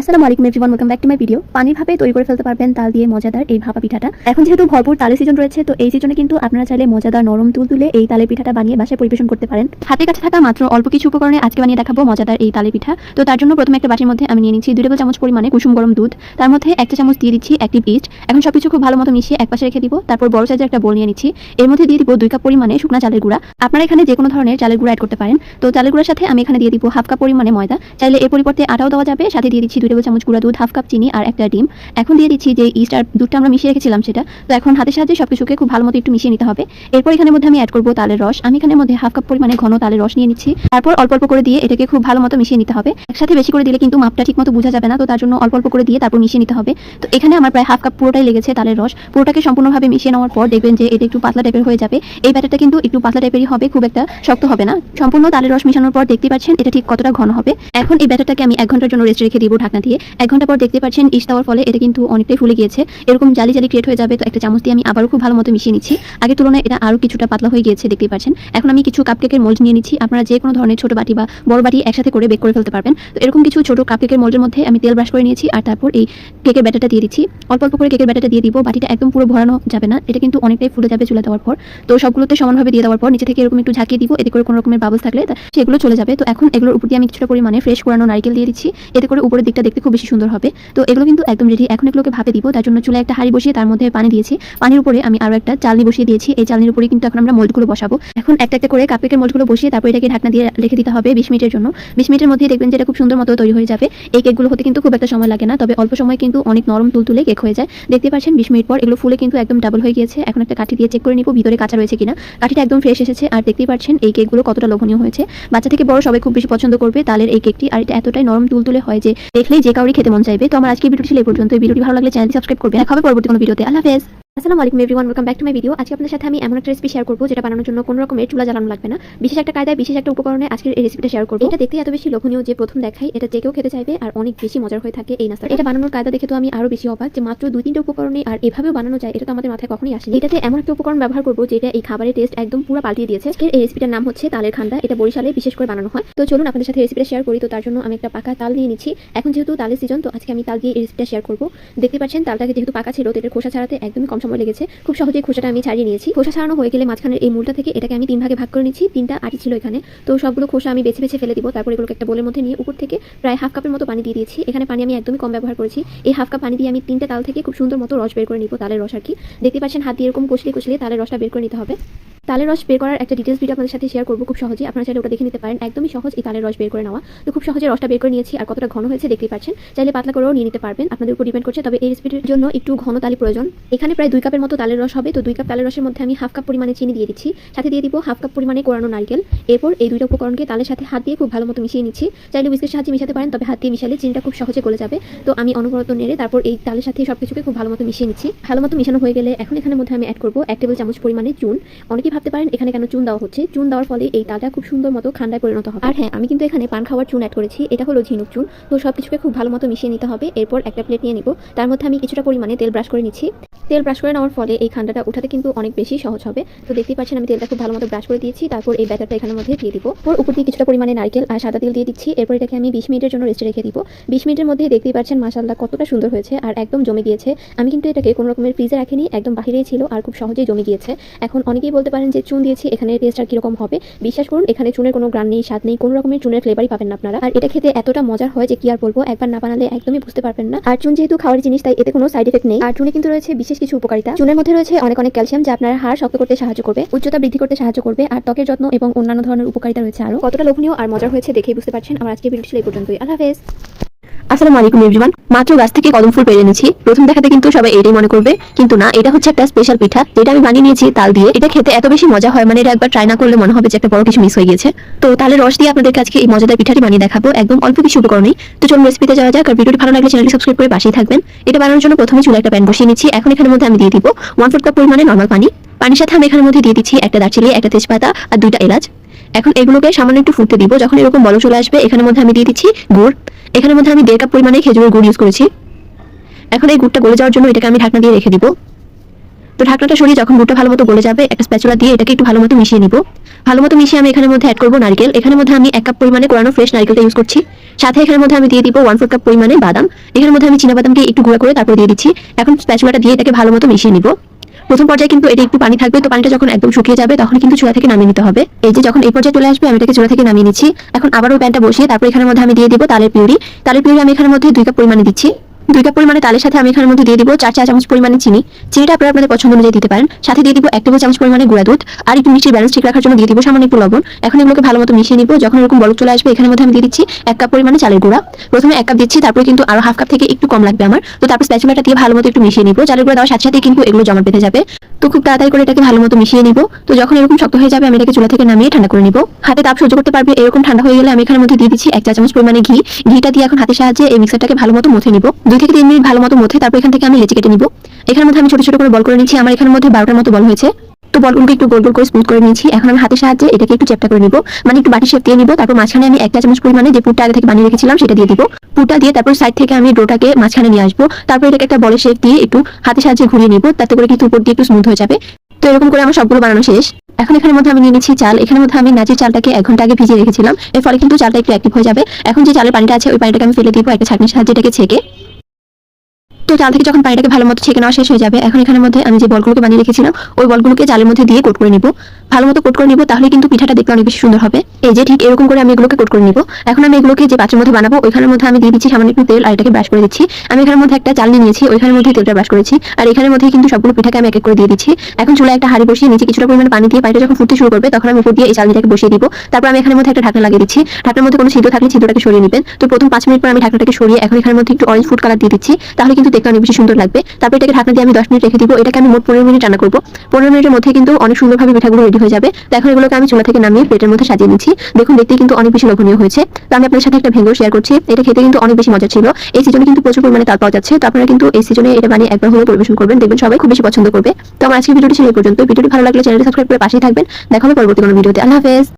আসসালামু আলাইকুম everyone welcome back to my video পানির ভাবে তৈরি করে ফেলতে পারবেন তাল দিয়ে মজাদার এই ভাপা পিঠাটা। এখন যেহেতু ভরপুর তালের সিজন রয়েছে, তো এই সিজনে কিন্তু আপনারা চাইলে মজাদার নরম তুল তুলে এই তালের পিঠাটা বানিয়ে বাসায় পরিবেশন করতে পারেন। হাতে কাছে থাকা মাত্র অল্প কিছু উপকরণে আজকে বানিয়ে দেখাবো মজাদার এই তালের পিঠা। তো তার জন্য প্রথমে একটা বাটির মধ্যে আমি নিয়ে নিচ্ছি দুই টেবিল চামচ পরিমাণে কুসুম গরম দুধ। তার মধ্যে একটা চামচ দিয়ে দিচ্ছি অ্যাক্টিভ ইস্ট এখন সবকিছু খুব ভালো মতো মিশিয়ে একপাশে রেখে দিব। তারপর বড় সাইজের একটা বোল নিয়ে নিচ্ছি। এর মধ্যে দিয়ে দিব দুই কাপ পরিমাণে শুকনা চালের গুঁড়া। আপনারা এখানে যে কোনো ধরনের চালের গুঁড়া অ্যাড করতে পারেন। তো চালের গুঁড়ার সাথে আমি এখানে দিয়ে দিব হাফ কাপ পরিমাণে ময়দা। চাইলে এর পরিবর্তে আটাও দেওয়া যাবে। সাথে দিয়ে দিচ্ছি টেবিল চামচ গুঁড়া দুধ, হাফ কাপ চিনি আর একটা ডিম। এখন দিয়ে দিচ্ছি যে ইস্ট আর দুধটা আমরা মিশিয়ে রেখেছিলাম সেটা। তো এখন হাতের সাহায্যে সবকিছুকে খুব ভালো মতো একটু মিশিয়ে নিতে হবে। এরপর এখানের মধ্যে আমি অ্যাড করব তালের রস। আমি এখানের মধ্যে হাফ কাপ পরিমাণে ঘন তালের রস নিয়ে নিচ্ছি। তারপর অল্প অল্প করে দিয়ে এটাকে খুব ভালো মতো মিশিয়ে নিতে হবে। একসাথে বেশি করে দিলে কিন্তু মাপটা ঠিক মতো বোঝা যাবে না, তো তার জন্য অল্প অল্প করে দিয়ে তারপর মিশিয়ে নিতে হবে। তো এখানে আমার প্রায় হাফ কাপ পুরোটাই লেগেছে তালের রস। পুরোটাকে সম্পূর্ণভাবে মিশিয়ে নেওয়ার পর দেখবেন যে এটা একটু পাতলা টাইপের হয়ে যাবে। এই ব্যাটারটা কিন্তু একটু পাতলা টাইপেরই হবে, খুব একটা শক্ত হবে না। সম্পূর্ণ তালের রস মিশানোর পর দেখতে পাচ্ছেন এটা ঠিক কতটা ঘন হবে। এখন এই ব্যাটারটাকে আমি এক ঘণ্টার জন্য রেস্ট রেখে দিব ঢাকনা দিয়ে এক ঘণ্টা পর দেখতে পাচ্ছেন ইস্ট দেওয়ার ফলে এটা কিন্তু অনেকটাই ফুলে গিয়েছে। এরকম জালি জালি ক্রিয়েট হয়ে যাবে, তো একটা চামচ দিয়ে আমি আবারও খুব ভালো মতো মিশিয়ে নিচ্ছি। আগের তুলনায় এটা আরও কিছুটা পাতলা হয়ে গিয়েছে দেখতে পাচ্ছেন এখন আমি কিছু কাপকেকের মোল্ড নিয়ে নিচ্ছি। আপনারা যে কোনো ধরনের ছোট বাটি বা বড় বাটি একসাথে করে বেক করে ফেলতে পারবেন। তো এরকম কিছু ছোট কাপকেকের মোল্ডের মধ্যে আমি তেল ব্রাশ করে নিয়েছি আর তারপর এই কেকের ব্যাটারটা দিয়ে দিচ্ছি। অল্প অল্প করে কেকের ব্যাটারটা দিয়ে দিব। বাটিটা একদম পুরো ভরানো যাবে না। এটা কিন্তু অনেকটাই ফুলে যাবে চুলা দেওয়ার পর। তো সবগুলোতে সমানভাবে দিয়ে দেওয়ার পর নিচে থেকে এরকম একটু ঝাঁকিয়ে দিব। এতে করে কোনো রকমের বাবলস থাকলে সেগুলো চলে যাবে। তো এখন এগুলোর উপর দিয়ে আমি কিছুটা পরিমাণে ফ্রেশ করানো নারকেল দিয়ে দিচ্ছি। এতে করে উপরের দিকটা দেখতে খুব বেশি সুন্দর হবে। তো এগুলো কিন্তু একদম রেডি এখন এগুলোকে ভাপে দিব, তার জন্য চুলায় একটা হাঁড়ি বসিয়ে তার মধ্যে পানি দিয়েছি। পানির উপরে আমি আরও একটা চালনি বসিয়ে দিয়েছি। এই চালনির উপরে কিন্তু এখন আমরা মোল্ডগুলো বসাবো। এখন একটা একটা করে কাপেকের মোল্ডগুলো বসিয়ে তারপর এটাকে ঢাকনা দিয়ে রেখে দিতে হবে বিশ মিনিটের জন্য। বিশ মিনিটের মধ্যে দেখবেন যে এটা খুব সুন্দর মতো তৈরি হয়ে যাবে। এই কেকগুলো হতে কিন্তু খুব একটা সময় লাগে না, তবে অল্প সময় কিন্তু অনেক নরম তুলতুলে কেক হয়ে যায়। দেখতে পাচ্ছেন বিশ মিনিট পর এগুলো ফুলে কিন্তু একদম ডাবল হয়ে গিয়েছে। এখন একটা কাঠি দিয়ে চেক করে নিব ভিতরে কাঁচা রয়েছে কিনা। কাঠিটা একদম ফ্রেশ এসেছে। আর দেখতেই পাচ্ছেন এই কেকগুলো কতটা লোভনীয় হয়েছে। বাচ্চা থেকে বড় সবাই খুব বেশি পছন্দ করবে তালের এই কেকটি। আর এটা এতটাই নরম তুলতুলে হয় যে দেখলেই যে কাউরি খেতে মন চাইবে, তো আমার আজকে ভিডিওটি ছিল এই পর্যন্ত ভিডিওটি ভালো লাগলে চ্যানেলটি সাবস্ক্রাইব করবে দেখা হবে পরবর্তী কোনো ভিডিওতে। আল্লাহ হাফেজ। আসসালামু আলাইকুম everyone, welcome back to my video. আজকে আপনাদের সাথে আমি এমন একটা রেসিপি শেয়ার করব যেটা বানানোর জন্য কোনো রকমের চুলা জ্বালানো লাগবে না। বিশেষ একটা কায়দায়, বিশেষ একটা উপকরণে আজকের এই রেসিপিটা শেয়ার করব। এটা দেখতে এত বেশি লোভনীয় যে প্রথম দেখাই, এটা যে কেউ খেতে চাইবে আর অনেক বেশি মজার হয়ে থাকে এই নাস্তা এটা বানানোর কায়দা দেখে তো আমি আরও বেশি অবাক যে মাত্র দুই তিনটে উপকরণে আর এভাবেও বানানো যায়, এটা তো আমাদের মাথায় কখনোই আসেনি। এটাতে এমন একটা উপকরণ ব্যবহার করব যেটা এই খাবারের টেস্ট একদম পুরো পাল্টিয়ে দিয়েছে। এই রেসিপিটার নাম হচ্ছে তালের খান্ডা এটা বরিশালে বিশেষ করে বানানো হয়। তো চলুন আপনাদের সাথে রেসিপিটা শেয়ার করি। তো তার জন্য আমি একটা পাকা তাল নিয়ে নিচ্ছি। এখন যেহেতু তালের সিজন তো আজকে আমি তাল দিয়ে এই রেসিপিটা শেয়ার করব। দেখতে পাচ্ছেন, তালটাকে যেহেতু পাকা ছিল, তো এটার খোসা ছাড়াতে একদমই কম সময় লেগেছে। খুব সহজেই খোসাটা আমি ছাড়িয়ে নিয়েছি। খোসা ছাড়ানো হয়ে গেলে মাঝখানের এই মূলটা থেকে এটাকে আমি তিন ভাগে ভাগ করে নিচ্ছি। তিনটা আটি ছিল এখানে। তো সবগুলো খোসা আমি বেছে বেছে ফেলে দিব। তারপর এগুলোকে একটা বোলের মধ্যে নিয়ে উপর থেকে প্রায় হাফ কাপের মতো পানি দিয়ে দিয়েছি। এখানে পানি আমি একদমই কম ব্যবহার করেছি। এই হাফ কাপ পানি দিয়ে আমি তিনটা তাল থেকে খুব সুন্দর মতো রস বের করে নিব তালের রস আর কি। দেখতে পাচ্ছেন হাত দিয়ে এরকম কষলিয়ে কষলিয়ে তালের রসটা বের করে নিতে হবে। তালের রস বের করার একটা ডিটেলস ভিডিও আপনাদের সাথে শেয়ার করব খুব সহজে আপনারা চাইলে ওটা দেখে নিতে পারেন। একদমই সহজ এই তালের রস বের করে নেওয়া। তো খুব সহজে রসটা বের করে নিয়েছি আর কতটা ঘন হয়েছে দেখতে পাচ্ছেন। চাইলে পাতলা করেও নিয়ে নিতে পারবেন। আপনাদের উপর ডিপেন্ড করছে। তবে এই রেসিপিটির জন্য একটু ঘন তালি প্রয়োজন। এখানে প্রায় দুই কাপের মতো তালের রস হবে। তো দুই কাপ তালের রসের মধ্যে আমি হাফ কাপ পরিমাণে চিনি দিয়ে দিচ্ছি। সাথে দিয়ে দিব হাফ কাপ পরিমাণে কোরানো নারকেল। এরপর এই দুইটা উপকরণকে তালের সাথে হাত দিয়ে খুব ভালো মতো মিশিয়ে নিচ্ছি। চাইলে বিস্কের সাহায্যে মিশাতে পারেন, তবে হাত দিয়ে মিশালে চিনিটা খুব সহজে গলে যাবে। তো আমি অনবরত নেড়ে তারপর এই তালের সাথে সবকিছুকে খুব ভালো মতো মিশিয়ে নিচ্ছি। ভালো মতো মিশানো হয়ে গেলে এখন এখানে মধ্যে আমি অ্যাড করব এক টেবিল চামচ পরিমাণে চুন। অনেকেই ভাবতে পারেন এখানে কেন চুন দেওয়া হচ্ছে। চুন দেওয়ার ফলে এই তালটা খুব সুন্দর মতো ঠান্ডায় পরিণত হবে। আর হ্যাঁ আমি কিন্তু এখানে পান খাওয়ার চুন অ্যাড করেছি। এটা হলো ঝিনুক চুন। তো সব কিছুকে খুব ভালো মতো মিশিয়ে নিতে হবে। এরপর একটা প্লেট নিয়ে নিব। তার মধ্যে আমি কিছুটা পরিমাণে তেল ব্রাশ করে নিচ্ছি। তেল ব্রাশ করে নেওয়ার ফলে এই খান্ডাটা উঠাতে কিন্তু অনেক বেশি সহজ হবে। তো দেখতেই পাচ্ছেন, আমি তেলটা খুব ভালো মতো ব্রাশ করে দিয়েছি। তারপর এই ব্যাটারটা এখানের মধ্যে দিয়ে দিব। ওর উপর দিয়ে কিছুটা পরিমাণে নারকেল আর সাদা তেল দিয়ে দিচ্ছি। এরপর এটাকে আমি বিশ মিনিটের জন্য রেস্টে রেখে দিব। বিশ মিনিটের মধ্যে দেখতেই পাচ্ছেন মাসাল্লাহ কতটা সুন্দর হয়েছে আর একদম জমে গিয়েছে। আমি কিন্তু এটাকে কোনো রকমের ফ্রিজে রাখিনি, একদম বাহিরেই ছিল আর খুব সহজেই জমে গিয়েছে। এখন অনেকেই বলতে পারেন যে চুন দিয়েছি, এখানে টেস্ট আর কীরকম হবে? বিশ্বাস করুন, এখানে চুনের কোনো গ্রান নেই, স্বাদ নেই, কোনো রকমের চুনের ফ্লেভারই পাবেন না আপনারা। আর এটা খেতে এতটা মজার হয় যে কি আর বলব, একবার না বানালে একদমই বুঝতে পারবেন না। আর চুন যেহেতু খাওয়ার জিনিস, তাই এতে কোনো সাইড এফেক্ট নেই। আর চুনে কিন্তু রয়েছে বিশেষ কিছু উপকারিতা। চুনের মধ্যে রয়েছে অনেক অনেক ক্যালসিয়াম যা আপনার হাড় শক্ত করতে সাহায্য করবে, উচ্চতা বৃদ্ধি করতে সাহায্য করবে, আর ত্বকের যত্ন এবং অন্যান্য ধরনের উপকারিতা রয়েছে আরও। কতটা লোভনীয় আর মজার হয়েছে দেখেই বুঝতে পারছেন। আমার আজকে ভিডিও ছিল এই পর্যন্তই। আল্লাহ হাফেজ। আসসালামু আলাইকুম এভরিওয়ান মাত্র গাছ থেকে কদম ফুল পেরে এনেছি প্রথম দেখাতে কিন্তু সবাই এটাই মনে করবে। কিন্তু না, এটা হচ্ছে একটা স্পেশাল পিঠা। যেটা আমি বানিয়ে নিয়েছি তাল দিয়ে। এটা খেতে এত বেশি মজা হয় মানে এটা একবার ট্রাই না করলে মনে হবে যে একটা বড় কিছু মিস হয়ে গেছে তো তালের রস দিয়ে আপনাদের আজকে এই মজাদার পিঠাটি বানিয়ে দেখাবো। একদম অল্প কিছু উপকরণেই তো চলুন রেসিপিতে যাওয়া যাক। আর ভিডিওটি ভালো লাগলে চ্যানেলটি সাবস্ক্রাইব করে পাশেই থাকবেন। এটা বানানোর জন্য প্রথমে চুলা একটা প্যান বসিয়ে নিচ্ছি। এখন এখানের মধ্যে আমি দিয়ে দিব ওয়ান ফোর্থ কাপ পরিমাণে নর্মাল পানি। পানির সাথে আমি এখানের মধ্যে দিয়ে দিচ্ছি একটা দারচিনি, একটা তেজপাতা আর দুইটা এলাচ। এখন এগুলোকে সামান্য একটু ফুটতে দিব। যখন এরকম বড় চলে আসবে, এখানের মধ্যে আমি দিয়ে দিচ্ছি গুড়। এখানের মধ্যে আমি দেড় কাপ পরিমাণে খেজুরের গুড় ইউজ করেছি। এখন এই গুড়টা গলে যাওয়ার জন্য এটাকে আমি ঢাকনা দিয়ে রেখে দিব। তো ঢাকনাটা সরিয়ে যখন গুড়টা ভালো মতো গলে যাবে, একটা স্প্যাচুলা দিয়ে এটাকে একটু ভালো মতো মিশিয়ে নিব। ভালো মতো মিশিয়ে আমি এখানের মধ্যে অ্যাড করব নারকেল। এখানের মধ্যে আমি এক কাপ পরিমাণে কোরানো ফ্রেশ নারকেলটা ইউজ করছি। সাথে এখানের মধ্যে আমি দিয়ে দিব ওয়ান ফোর কাপ পরিমাণে বাদাম। এখানের মধ্যে আমি চীনা বাদামকে একটু গুঁড়া করে তারপর দিয়ে দিচ্ছি। এখন স্প্যাচুলাটা দিয়ে এটাকে ভালো মতো মিশিয়ে নিব। প্রথম পর্যায়ে কিন্তু এটা একটু পানি থাকবে, তো পানিটা যখন একদম শুকিয়ে যাবে, তখন কিন্তু চুলা থেকে নামিয়ে নিতে হবে। এই যে যখন এই পর্যায়ে চলে আসবে, আমি এটাকে চুলা থেকে নামিয়ে নিচ্ছি। এখন আবারও প্যানটা বসিয়ে তারপর এখানের মধ্যে আমি দিয়ে দিব তালের পিউরি। তালের পিউরি আমি এখানের মধ্যে দুই কাপ পরিমাণে দিচ্ছি। দুই কাপ পরিমাণে তালের সাথে আমি এখানের মধ্যে দিয়ে দিব চার চা চামচ পরিমাণে চিনি। চিনিটা আপনারা আপনাদের পছন্দ অনুযায়ী দিতে পারেন। সাথে দিয়ে দিব এক টেবিল চামচ পরিমাণে গুঁড়া দুধ আর একটু মিষ্টির ব্যালেন্স ঠিক রাখার জন্য দিয়ে দিব সামান্য একটু লবণ। এখন এগুলোকে ভালো মতো মিশিয়ে নিব। যখন এরকম বলক চলে আসবে, এখানের মধ্যে আমি দিয়ে দিচ্ছি এক কাপ পরিমাণে চালের গুঁড়া। প্রথমে এক কাপ দিচ্ছি, তারপরে কিন্তু আরও হাফ কাপ থেকে একটু কম লাগবে আমার। তো তারপর স্প্যাচুলাটা দিয়ে ভালো মতো একটু মিশিয়ে নিব। চালের গুঁড়া দেওয়ার সাথে সাথে কিন্তু এগুলো জমা পেতে যাবে। তো খুব তাড়াতাড়ি করে এটাকে ভালো মতো মিশিয়ে নিব। তো যখন এরকম শক্ত হয়ে যাবে, আমি এটাকে চুলা থেকে নামিয়ে ঠান্ডা করে নিব। হাতে তাপ সহ্য করতে পারবে, এরকম ঠান্ডা হয়ে গেলে আমি এখানের মধ্যে দিয়ে দিচ্ছি এক চা চামচ পরিমাণে ঘি। ঘিটা দিয়ে এখন হাতের সাহায্যে এই মিক্সারটাকে ভালো মতো মথে নিব। দুই থেকে তিন মিনিট ভালো মতো মধ্যে তারপর এখান থেকে আমি লেচি কেটে নিব। এখানের মধ্যে আমি ছোট ছোট করে বল করে নিচ্ছি আমার এখানের মধ্যে বারোটার মতো বল হয়েছে। তো বলগুলোকে একটু গোল গোল করে স্মুথ করে নিয়েছি। এখন আমি হাতের সাহায্যে এটাকে একটু চেপটা করে নিব। মানে একটু বাটি শেপ দিয়ে নিব। তারপর মাঝখানে আমি একটা চামচ পরিমাণে যে পুরটা আগে থেকে বানিয়ে রেখেছিলাম, সেটা দিয়ে দিব। পুরটা দিয়ে তারপর সাইড থেকে আমি ডোটাকে মাঝখানে নিয়ে আসব। তারপর এটাকে একটা বলের শেপ দিয়ে একটু হাতের সাহায্যে ঘুরিয়ে নিব। তাতে করে কিন্তু উপর দিয়ে একটু স্মুথ হয়ে যাবে। তো এরকম করে আমার সবগুলো বানানো শেষ। এখন এখানের মধ্যে আমি নিয়ে নিচ্ছি চাল। এখানের মধ্যে আমি নাচের চালটাকে এক ঘণ্টা আগে ভিজিয়ে রেখেছিলাম। এর ফলে কিন্তু চালটা একটু অ্যাক্টিভ হয়ে যাবে। এখন যে চালের পানিটা আছে, ওই পানিটাকে আমি ফেলে দিব একটা ছাঁকনির সাহায্যে এটাকে ছেঁকে। তো চাল থেকে যখন পানিটাকে ভালো মতো ছেঁকে নেওয়া শেষ হয়ে যাবে, এখন এখানের মধ্যে আমি যে বলগুলোকে বানিয়ে রেখেছিলাম, ওই বলগুলোকে চালের মধ্যে দিয়ে কোট করে নিব। ভালো মতো কোট করে নিব, তাহলে কিন্তু পিঠাটা দেখতে অনেক বেশি সুন্দর হবে। এই যে ঠিক এরকম করে আমি এগুলোকে কোট করে নিব। এখন আমি এগুলোকে যে পাত্রের মধ্যে বানাবো, ওইখানের মধ্যে আমি দিয়ে দিচ্ছি সামান্য একটু তেল, আর এটাকে ব্রাশ করে দিচ্ছি। আমি এখানের মধ্যে একটা চাল নিয়েছি, ওইখানের মধ্যে তেলটা ব্রাশ করেছি। আর এখানের মধ্যে কিন্তু সবগুলো পিঠাকে আমি এক এক করে দিয়ে দিচ্ছি। এখন চুলায় একটা হাড়ি বসিয়ে নিচে কিছুটা পরিমাণে পানি দিয়ে পানিটা যখন ফুটতে শুরু করবে, তখন আমি উপর দিয়ে এই চালনিটাকে বসিয়ে দিব। তারপর আমি এখানের মধ্যে একটা ঢাকনা লাগিয়ে দিচ্ছি। ঢাকনার মধ্যে কোনো ছিদ্র থাকলে ছিদ্রটাকে সরিয়ে নেবেন। তো প্রথম পাঁচ মিনিট পর আমি ঢাকনাটাকে সরিয়ে এখন এখানের মধ্যে একটু অরেঞ্জ ফুড কালার দিয়ে দিচ্ছি। তাহলে কিন্তু দেখতে অনেক বেশি সুন্দর লাগবে। তারপর এটাকে ঢাকনা দিয়ে আমি দশ মিনিট রেখে দিব। এটাকে আমি মোট পনেরো মিনিট রান্না করব। পনেরো মিনিটের মধ্যে কিন্তু অনেক সুন্দরভাবে পিঠাগুলো রেডি হয়ে যাবে। তো এখন এগুলোকে আমি চুলা থেকে নামিয়ে প্লেটের মধ্যে সাজিয়ে নিচ্ছি। দেখুন দেখতে কিন্তু অনেক বেশি লোভনীয় হয়েছে। তো আমি আপনার সাথে একটা ভেঙ্গো শেয়ার করছি। এটা খেতে কিন্তু অনেক বেশি মজা ছিল। এই সিজনে কিন্তু প্রচুর পরিমাণে তাল পাওয়া যাচ্ছে। তো আপনারা কিন্তু এই সিজনে এটা বানিয়ে একবার হলে পরিবেশন করবেন। দেখবেন সবাই খুব বেশি পছন্দ করবে। তো আমার আজকের ভিডিওটি ছিল এই পর্যন্ত ভিডিওটি ভালো লাগলে চ্যানেলটি সাবস্ক্রাইব করে পাশেই থাকবেন। দেখা হবে পরবর্তী কোনো ভিডিওতে। আল্লাহ হাফেজ।